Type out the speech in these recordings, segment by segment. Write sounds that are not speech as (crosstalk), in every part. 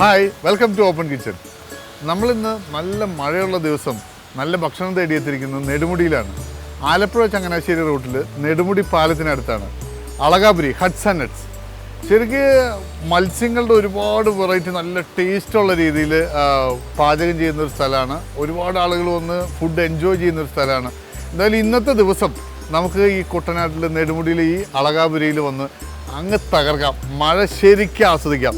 Hi welcome to open kitchen നമ്മളിന്ന് നല്ല മഴയുള്ള ദിവസം നല്ല ഭക്ഷണം തേടിയെത്തിയിരിക്കുന്നത് നെടുമുടിയിലാണ്. ആലപ്പുഴ ചങ്ങനാശ്ശേരി റൂട്ടിൽ നെടുമുടി പാലത്തിനടുത്താണ്. അളകാപുരി ഹട്ട്സ് ആൻഡ് നട്ട്സ് ശരിക്ക് മത്സ്യങ്ങളുടെ ഒരുപാട് വെറൈറ്റി നല്ല ടേസ്റ്റുള്ള രീതിയിൽ പാചകം ചെയ്യുന്ന ഒരു സ്ഥലമാണ്. ഒരുപാട് ആളുകൾ വന്ന് ഫുഡ് എൻജോയ് ചെയ്യുന്ന ഒരു സ്ഥലമാണ്. എന്തായാലും ഇന്നത്തെ ദിവസം നമുക്ക് ഈ കുട്ടനാട്ടിൽ നെടുമുടിയിൽ ഈ അളകാപുരിയിൽ വന്ന് അങ്ങ് തകർക്കാം. മഴ ശരിക്കും ആസ്വദിക്കാം.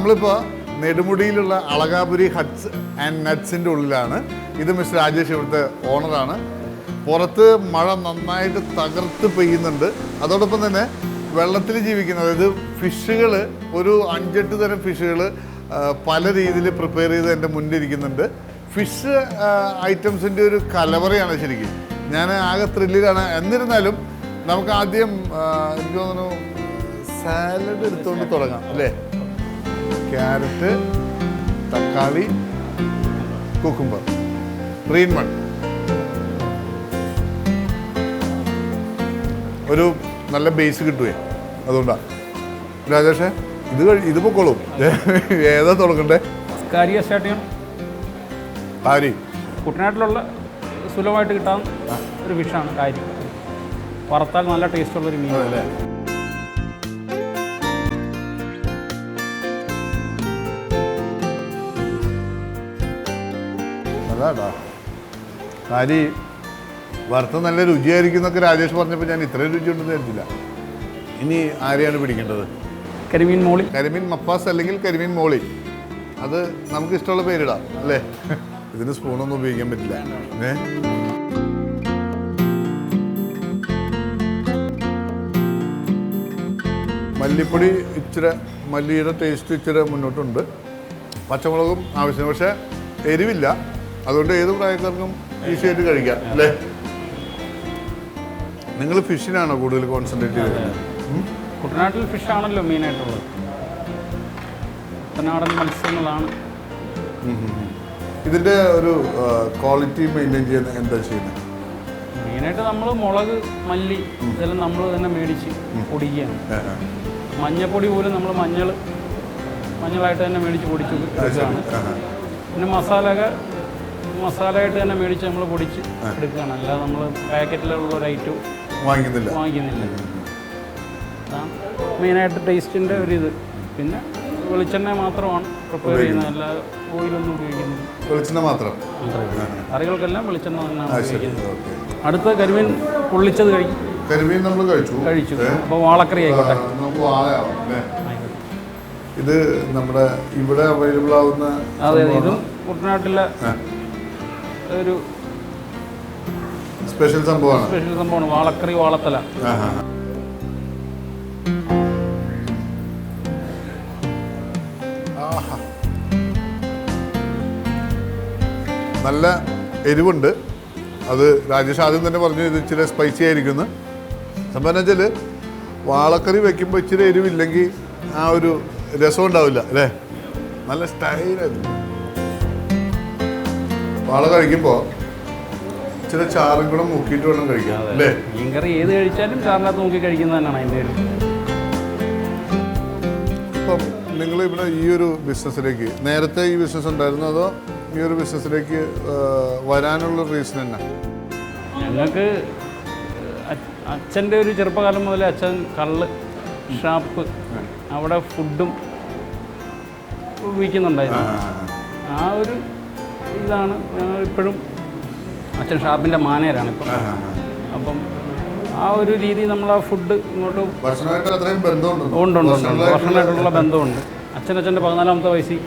നമ്മളിപ്പോൾ നെടുമുടിയിലുള്ള അളകാപുരി ഹട്ട്സ് ആൻഡ് നട്ട്സിന്റെ ഉള്ളിലാണ്. ഇത് മിസ്റ്റർ രാജേഷ് ഇവിടുത്തെ ഓണറാണ്. പുറത്ത് മഴ നന്നായിട്ട് തകർത്ത് പെയ്യുന്നുണ്ട്. അതോടൊപ്പം തന്നെ വെള്ളത്തിൽ ജീവിക്കുന്ന അതായത് ഫിഷുകൾ ഒരു അഞ്ചെട്ട് തരം ഫിഷുകൾ പല രീതിയിൽ പ്രിപ്പയർ ചെയ്ത് എന്റെ മുന്നിൽ ഇരിക്കുന്നുണ്ട് ഫിഷ് ഐറ്റംസിന്റെ ഒരു കലവറയാണ് ശരിക്കും. ഞാൻ ആകെ ത്രില്ലിലാണ്. എന്നിരുന്നാലും നമുക്ക് ആദ്യം എനിക്ക് തോന്നുന്നു സാലഡ് എടുത്തുകൊണ്ട് തുടങ്ങാം അല്ലേ? ക്യാരറ്റ് തക്കാളി കുക്കുംബർ ഗ്രീൻ മൺ ഒരു നല്ല ബേസ് കിട്ടുവേ. അതുകൊണ്ടാണ് രാജേഷേ ഇത് കഴി ഇത് പൊക്കോളും. (laughs) ഏതാ തുടങ്ങണ്ടേ? കാരിക സ്റ്റാർട്ട് ചെയ്യണം ആരി? കുട്ടനാട്ടിലുള്ള സുലഭമായിട്ട് കിട്ടാൻ ഒരു ഫിഷാണ് കാരി. വറുത്താൽ നല്ല ടേസ്റ്റുള്ളൊരു മീൻ അതല്ലേ അതാടാ കാരി വറുത്ത നല്ല രുചിയായിരിക്കും എന്നൊക്കെ രാജേഷ് പറഞ്ഞപ്പോൾ ഞാൻ ഇത്രയും രുചി ഉണ്ടെന്ന് കരുതില്ല. ഇനി ആരെയാണ് പിടിക്കേണ്ടത്? കരിമീൻ മോളി കരിമീൻ മപ്പാസ് അല്ലെങ്കിൽ കരിമീൻ മോളി അത് നമുക്ക് ഇഷ്ടമുള്ള പേരിടാം അല്ലേ? ഇതിന് സ്പൂണൊന്നും ഉപയോഗിക്കാൻ പറ്റില്ല. ഏ? മല്ലിപ്പൊടി ഇച്ചിരി മല്ലിയുടെ ടേസ്റ്റ് ഇച്ചിരി മുന്നോട്ടുണ്ട്. പച്ചമുളകും ആവശ്യം പക്ഷേ എരിവില്ല. അതുകൊണ്ട് ഏത് പ്രായക്കാർക്കും ഈസിയായിട്ട് കഴിക്കാം അല്ലേ? നിങ്ങൾ ഫിഷിനാണോ കൂടുതൽ കോൺസെൻട്രേറ്റ് ചെയ്തത് ഫിഷ് കുട്ടനാട്ടിൽ ഫിഷാണല്ലോ മെയിനായിട്ടുള്ളത്. കുട്ടനാടൻ മത്സ്യങ്ങളാണ്. ഇതിന്റെ ഒരു ക്വാളിറ്റി മെയിന്റെയിൻ ചെയ്യുന്ന എന്താ ചെയ്യുന്നത്? മെയിനായിട്ട് നമ്മൾ മുളക് മല്ലി ഇതെല്ലാം നമ്മൾ തന്നെ മേടിച്ച് പൊടിക്കുകയാണ്. മഞ്ഞപ്പൊടി പോലും നമ്മൾ മഞ്ഞൾ മഞ്ഞളായിട്ട് തന്നെ മേടിച്ച് പൊടിച്ച് പിന്നെ മസാലയൊക്കെ മസാലയായിട്ട് തന്നെ മേടിച്ച് നമ്മൾ പൊടിച്ച് എടുക്കുകയാണ്. അല്ലാതെ നമ്മൾ പാക്കറ്റിലുള്ള ഒരു ഐറ്റം വാങ്ങിക്കുന്നില്ല. വാങ്ങിക്കുന്നില്ല. അതാണ് മെയിനായിട്ട് ടേസ്റ്റിന്റെ ഒരു ഇത്. പിന്നെ വെളിച്ചെണ്ണ മാത്രമാണ് പ്രിപ്പയർ ചെയ്യുന്നത്. അല്ലാതെ ഓയിലൊന്നും ഉപയോഗിക്കുന്നില്ല. വെളിച്ചെണ്ണ മാത്രം? കറികൾക്കെല്ലാം വെളിച്ചെണ്ണ തന്നെയാണ് ഉപയോഗിക്കുന്നത്. അടുത്ത കരിമീൻ പൊള്ളിച്ചത് കഴിക്കും കരിമീൻ നമ്മൾ കഴിച്ചു. കഴിച്ചു. അപ്പോൾ വാളക്കറി ആയിക്കോട്ടെ. നമുക്ക് അല്ലേ. ഇത് നമ്മുടെ ഇവിടെ അവൈലബിൾ ആവുന്ന അതെ ഇതും കുട്ടനാട്ടിലെ ഒരു സ്പെഷ്യൽ സംഭവമാണ്. സ്പെഷ്യൽ സംഭവമാണ്. വാളക്കറി വാളത്തല. നല്ല എരിവുണ്ട്. അത് രാജേഷ് ആദ്യം തന്നെ പറഞ്ഞു ഇത് ഇച്ചിരി സ്പൈസി ആയിരിക്കുന്നു സംഭവം വെച്ചാൽ വാളക്കറി വെക്കുമ്പോൾ ഇച്ചിരി എരിവില്ലെങ്കിൽ ആ ഒരു രസം ഉണ്ടാവില്ല അല്ലേ? നല്ല സ്റ്റൈലായിരുന്നു വാള കഴിക്കുമ്പോൾ ചില ചാറും കൂടെ മുക്കിയിട്ട് വേണം കഴിക്കാൻ അല്ലേ? മീൻകറി ഏത് കഴിച്ചാലും ചാറിനകത്ത് നോക്കി കഴിക്കുന്നത് തന്നെയാണ് അതിന്റെ ഒരു ഇപ്പം നിങ്ങൾ ഇവിടെ ഈ ഒരു ബിസിനസ്സിലേക്ക് നേരത്തെ ഈ ബിസിനസ് ഉണ്ടായിരുന്നു അതോ ഈ ഒരു ബിസിനസ്സിലേക്ക് വരാനുള്ള റീസൺ എന്നാ? ഞങ്ങൾക്ക് അച്ഛന്റെ ഒരു ചെറുപ്പകാലം മുതൽ അച്ഛൻ കള്ള് ഷാപ്പ് അവിടെ ഫുഡും വിൽക്കുന്നുണ്ടായിരുന്നു. ആ ഒരു ഇതാണ് ഞങ്ങൾ ഇപ്പോഴും അച്ഛൻ ഷാപ്പിന്റെ മാനേജരാണ് ഇപ്പം. അപ്പം ആ ഒരു രീതി നമ്മൾ ആ ഫുഡ് ഇങ്ങോട്ട് ഉണ്ടുണ്ട് ഉണ്ട് ബന്ധമുണ്ട്. അച്ഛനച്ഛന്റെ പതിനാലാമത്തെ വയസ്സിൽ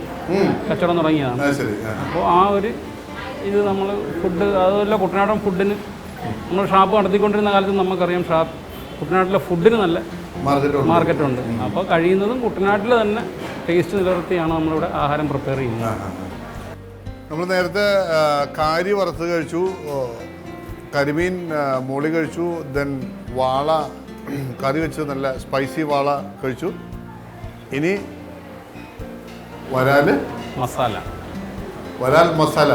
കച്ചവടം തുടങ്ങിയതാണ്. അപ്പോൾ ആ ഒരു ഇത് നമ്മൾ ഫുഡ് അതുമല്ല കുട്ടനാടൻ ഫുഡിന് നമ്മൾ ഷാപ്പ് നടത്തിക്കൊണ്ടിരുന്ന കാലത്ത് നമുക്കറിയാം ഷാപ്പ് കുട്ടനാട്ടിലെ ഫുഡിന് നല്ല മാർക്കറ്റുണ്ട്. അപ്പോൾ കഴിയുന്നതും കുട്ടനാട്ടിൽ തന്നെ ടേസ്റ്റ് നിലനിർത്തിയാണ് നമ്മളിവിടെ ആഹാരം പ്രിപ്പയർ ചെയ്യുന്നത്. നമ്മൾ നേരത്തെ കാരി വറുത്ത് കഴിച്ചു കരിമീൻ മോളി കഴിച്ചു ദെൻ വാള കറി വെച്ച് നല്ല സ്പൈസി വാള കഴിച്ചു. ഇനി വരാൽ മസാല. വരാൽ മസാല.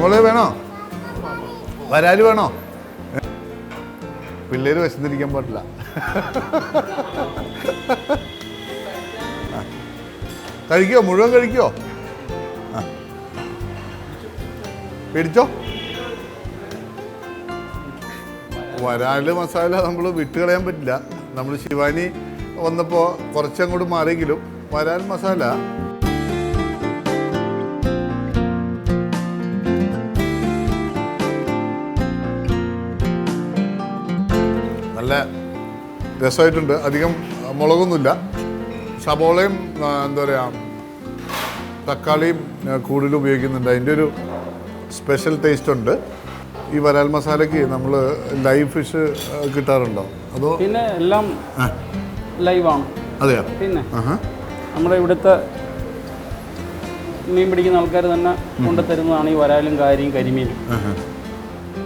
മോളെ വേണോ? വരാൽ വേണോ? പിള്ളേര് വിശന്നിരിക്കാൻ പാടില്ല. കഴിക്കോ? മുഴുവൻ കഴിക്കോ? പിടിച്ചോ? വരാൽ മസാല നമ്മൾ വിട്ടുകളയാൻ പറ്റില്ല. നമ്മൾ ശിവാനി വന്നപ്പോൾ കുറച്ചങ്ങോട്ട് മാറിയെങ്കിലും വരാൽ മസാല നല്ല രസമായിട്ടുണ്ട്. അധികം മുളകൊന്നുമില്ല. സബോളയും എന്താ പറയുക തക്കാളിയും കൂടുതൽ ഉപയോഗിക്കുന്നുണ്ട്. അതിന്റെ ഒരു സ്പെഷ്യൽ ടേസ്റ്റ് ഉണ്ട്. ഈ വരാൽ മസാലയ്ക്ക് നമ്മൾ ലൈവ് ഫിഷ് കിട്ടാറുണ്ടോ? അതോ പിന്നെ എല്ലാം ലൈവാണ് അതെയോ? പിന്നെ നമ്മുടെ ഇവിടുത്തെ മീൻ പിടിക്കുന്ന ആൾക്കാർ തന്നെ കൊണ്ടുതരുന്നതാണ് ഈ വരാലും കാരിയും കരിമീനും.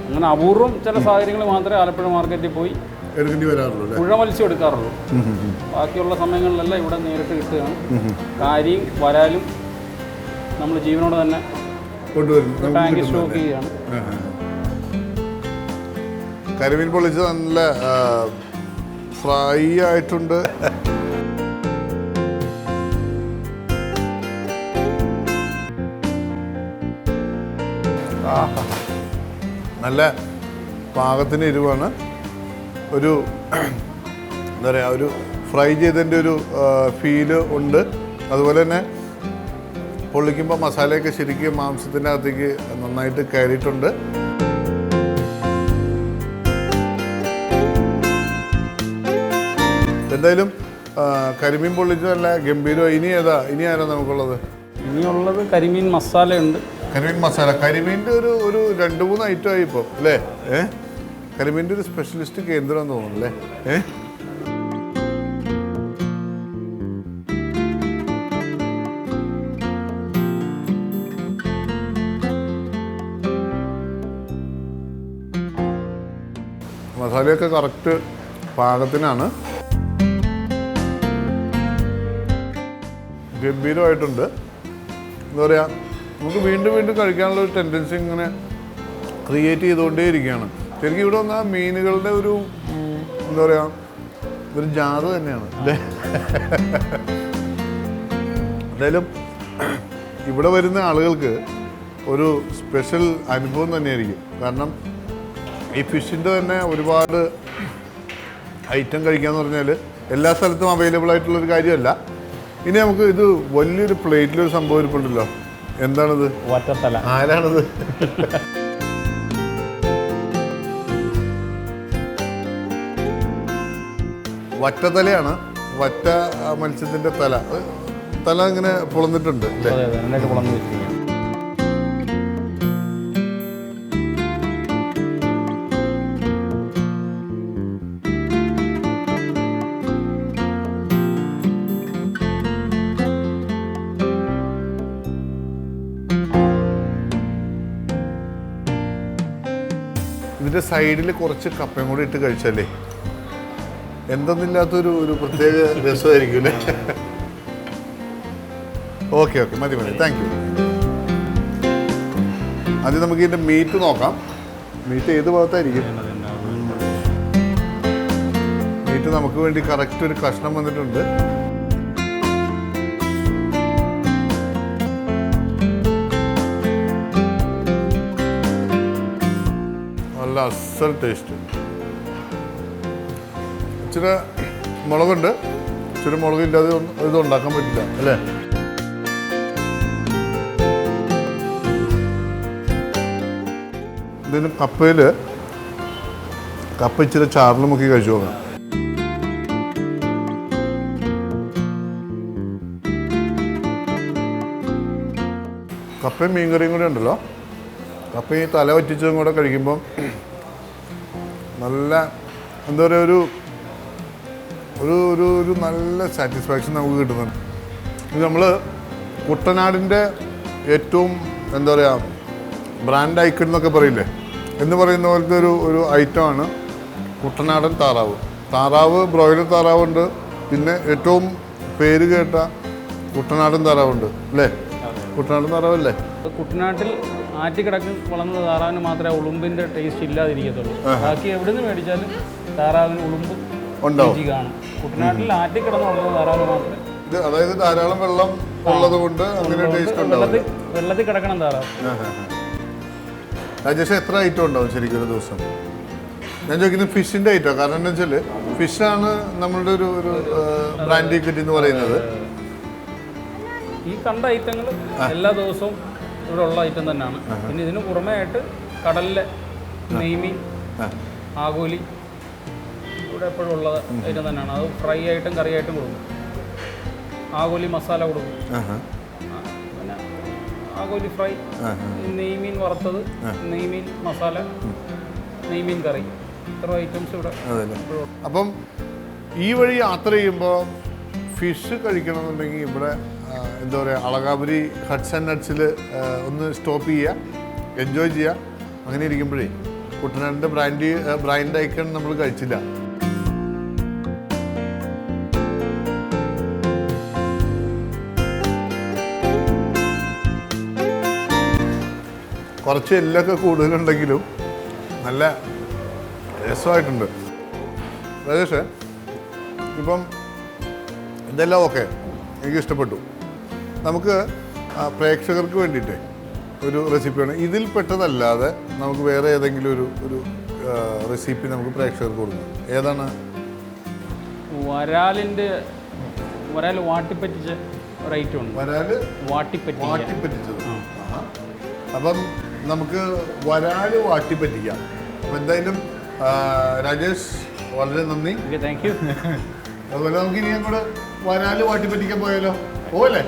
അങ്ങനെ അപൂർവം ചില സാഹചര്യങ്ങൾ മാത്രമേ ആലപ്പുഴ മാർക്കറ്റിൽ പോയി എടുക്കേണ്ടി വരാറുള്ളൂ പുഴ മത്സ്യം എടുക്കാറുള്ളൂ. ബാക്കിയുള്ള സമയങ്ങളിലെല്ലാം ഇവിടെ നേരിട്ട് കിട്ടുകയാണ്. കാരിയും വരാലും നമ്മൾ ജീവനോട് തന്നെ കൊണ്ടുവരും. സ്റ്റോക്ക് ചെയ്യുകയാണ്. കരിമീൻ പൊള്ളിച്ച് നല്ല ഫ്രൈ ആയിട്ടുണ്ട്. നല്ല പാകത്തിന് എരിവാണ്. ഒരു എന്താ പറയുക ഒരു ഫ്രൈ ചെയ്തതിന്റെ ഒരു ഫീൽ ഉണ്ട്. അതുപോലെ തന്നെ പൊള്ളിക്കുമ്പോൾ മസാലയൊക്കെ ശരിക്കും മാംസത്തിന്റെ അകത്തേക്ക് നന്നായിട്ട് കയറിയിട്ടുണ്ട്. എന്തായാലും കരിമീൻ പൊള്ളിച്ച് നല്ല ഗംഭീരം. ഇനി ഏതാ? ഇനി ആരാ നമുക്കുള്ളത്? ഇനിയുള്ളത് കരിമീൻ മസാലയുണ്ട്. കരിമീൻ മസാല. കരിമീന്റെ ഒരു ഒരു രണ്ട് മൂന്ന് ഐറ്റം ആയി ഇപ്പോൾ അല്ലേ? ഏ? കരിമീന്റെ ഒരു സ്പെഷ്യലിസ്റ്റ് കേന്ദ്രം എന്ന് തോന്നുന്നു അല്ലേ? ഏ? മസാലയൊക്കെ കറക്റ്റ് പാകത്തിനാണ്. ഗംഭീരമായിട്ടുണ്ട്. എന്താ പറയുക നമുക്ക് വീണ്ടും വീണ്ടും കഴിക്കാനുള്ള ഒരു ടെൻഡൻസി ഇങ്ങനെ ക്രിയേറ്റ് ചെയ്തുകൊണ്ടേയിരിക്കുകയാണ്. ശരിക്കും ഇവിടെ വന്ന മീനുകളുടെ ഒരു എന്താ പറയുക ഒരു ജാത തന്നെയാണ്. എന്തായാലും ഇവിടെ വരുന്ന ആളുകൾക്ക് ഒരു സ്പെഷ്യൽ അനുഭവം തന്നെയായിരിക്കും. കാരണം ഈ ഫിഷിന്റെ തന്നെ ഒരുപാട് ഐറ്റം കഴിക്കാന്ന് പറഞ്ഞാൽ എല്ലാ സ്ഥലത്തും അവൈലബിൾ ആയിട്ടുള്ള ഒരു കാര്യമല്ല. ഇനി നമുക്ക് ഇത് വലിയൊരു പ്ലേറ്റിലൊരു സംഭവം ഇരിപ്പുണ്ടല്ലോ. എന്താണിത്? ആരാണിത്? വറ്റത്തലയാണ് വറ്റ മത്സ്യത്തിന്റെ തല. തല ഇങ്ങനെ പൊളന്നിട്ടുണ്ട് അല്ലേ? വെച്ചിരിക്കുകയാണ് സൈഡിൽ കുറച്ച് കപ്പയും കൂടി ഇട്ട് കഴിച്ചാലേ എന്തെന്നില്ലാത്തൊരു ഒരു പ്രത്യേക രസമായിരിക്കും ഓക്കെ ഓക്കെ. മതി മതി. താങ്ക് യു ആദ്യം നമുക്ക് ഇതിന്റെ മീറ്റ് നോക്കാം. മീറ്റ് ഏത് ഭാഗത്തായിരിക്കും? മീറ്റ് നമുക്ക് വേണ്ടി കറക്റ്റ് ഒരു കഷ്ണം വന്നിട്ടുണ്ട്. നല്ല അസൽ ടേസ്റ്റ് ഇച്ചിരി മുളകുണ്ട്. ഇച്ചിരി മുളകില്ലാതെ ഇത് ഉണ്ടാക്കാൻ പറ്റില്ല അല്ലേ? ഇതിന് കപ്പയിൽ കപ്പ ഇച്ചിരി ചാറിൽ മുക്കി കഴിച്ചു നോക്കാം കപ്പയും മീൻകറിയും കൂടെ ഉണ്ടല്ലോ. കപ്പയും ഈ തല വറ്റിച്ചതും കൂടെ കഴിക്കുമ്പം നല്ല എന്താ പറയുക ഒരു ഒരു ഒരു ഒരു നല്ല സാറ്റിസ്ഫാക്ഷൻ നമുക്ക് കിട്ടുന്നുണ്ട്. ഇത് നമ്മൾ കുട്ടനാടിന്റെ ഏറ്റവും എന്താ പറയുക ബ്രാൻഡ് ഐക്കൺ എന്നൊക്കെ പറയില്ലേ? എന്ന് പറയുന്ന പോലത്തെ ഒരു ഒരു ഐറ്റമാണ് കുട്ടനാടൻ താറാവ്. താറാവ് ബ്രോയിലർ താറാവുണ്ട് പിന്നെ ഏറ്റവും പേര് കേട്ട കുട്ടനാടൻ താറാവുണ്ട് അല്ലേ? കുട്ടനാടൻ താറാവല്ലേ കുട്ടനാട്ടിൽ ആറ്റിക്കിടക്ക് വളർന്ന താറാവിന് മാത്രമേ ഉളുമ്പിന്റെ ടേസ്റ്റ് ഇല്ലാതിരിക്കത്തുള്ളൂ. ബാക്കി എവിടെ നിന്ന് മേടിച്ചാലും താറാവിന് ഉളുമ്പ് കാണും. കുട്ടനാട്ടിൽ ആറ്റി വളർന്ന താറാവിന് മാത്രമേ ഇത് അതായത് ധാരാളം വെള്ളം ഉള്ളത് കൊണ്ട് അങ്ങനെ ടേസ്റ്റ് ഉണ്ടാവും വെള്ളത്തിൽ കിടക്കണം ധാരാളം. രാജേഷ് എത്ര ഐറ്റം ഉണ്ടാവും ശരിക്കും ഒരു ദിവസം? ഞാൻ ചോദിക്കുന്നത് ഫിഷിന്റെ ഐറ്റം കാരണം എന്താ വെച്ചാൽ ഫിഷാണ് നമ്മളുടെ ഒരു ഒരു ബ്രാൻഡ് ടിക്കറ്റ് എന്ന് പറയുന്നത്. ഈ കണ്ട ഐറ്റങ്ങൾ എല്ലാ ദിവസവും ഇവിടെ ഉള്ള ഐറ്റം തന്നെയാണ്. പിന്നെ ഇതിന് പുറമേ ആയിട്ട് കടലിലെ നെയ്മീൻ ആ. ഇവിടെ എപ്പോഴും ഉള്ളത് ഐറ്റം തന്നെയാണ്. അത് ഫ്രൈ ആയിട്ടും കറി ആയിട്ടും കൊടുക്കും. ആകോലി മസാല കൊടുക്കും. പിന്നെ ആകോലി ഫ്രൈ നെയ്മീൻ വറുത്തത് നെയ്മീൻ മസാല നെയ്മീൻ കറി. ഇത്ര ഐറ്റംസ് ഇവിടെ അപ്പം ഈ വഴി യാത്ര ചെയ്യുമ്പോൾ ഫിഷ് കഴിക്കണമെന്നുണ്ടെങ്കിൽ ഇവിടെ എന്താ പറയുക അളകാപുരി ഹട്ട്സ് ആൻഡ് നട്ട്സിൽ ഒന്ന് സ്റ്റോപ്പ് ചെയ്യുക എൻജോയ് ചെയ്യുക. അങ്ങനെ ഇരിക്കുമ്പോഴേ കുട്ടനാടിന്റെ ബ്രാൻഡ് ബ്രാൻഡ് ഐക്കൺ നമ്മൾ കഴിച്ചില്ല. കുറച്ച് എല്ലൊക്കെ കൂടുതലുണ്ടെങ്കിലും നല്ല രസമായിട്ടുണ്ട്. രാജേഷ് ഇപ്പം ഇതെല്ലാം ഓക്കെ. എനിക്ക് ഇഷ്ടപ്പെട്ടു നമുക്ക് പ്രേക്ഷകർക്ക് വേണ്ടിയിട്ട് ഒരു റെസിപ്പിയാണ്. ഇതിൽ പെട്ടതല്ലാതെ നമുക്ക് വേറെ ഏതെങ്കിലും ഒരു ഒരു റെസിപ്പി നമുക്ക് പ്രേക്ഷകർക്ക് കൊടുക്കാം. ഏതാണ്? വരാലിന്റെ വരാൽ വാട്ടിപ്പറ്റിച്ച ഉണ്ട്. വരാൽ വാട്ടിപ്പറ്റി വാട്ടിപ്പറ്റിച്ചത്. അപ്പം നമുക്ക് വരാൽ വാട്ടിപ്പറ്റിക്കാം അപ്പം എന്തായാലും രാജേഷ് വളരെ നന്ദി. താങ്ക് യു അതുപോലെ നമുക്ക് ഇനിയും കൂടെ വാട്ടി വാട്ടിപ്പറ്റിക്കാൻ പോയാലോ? പോവല്ലേ?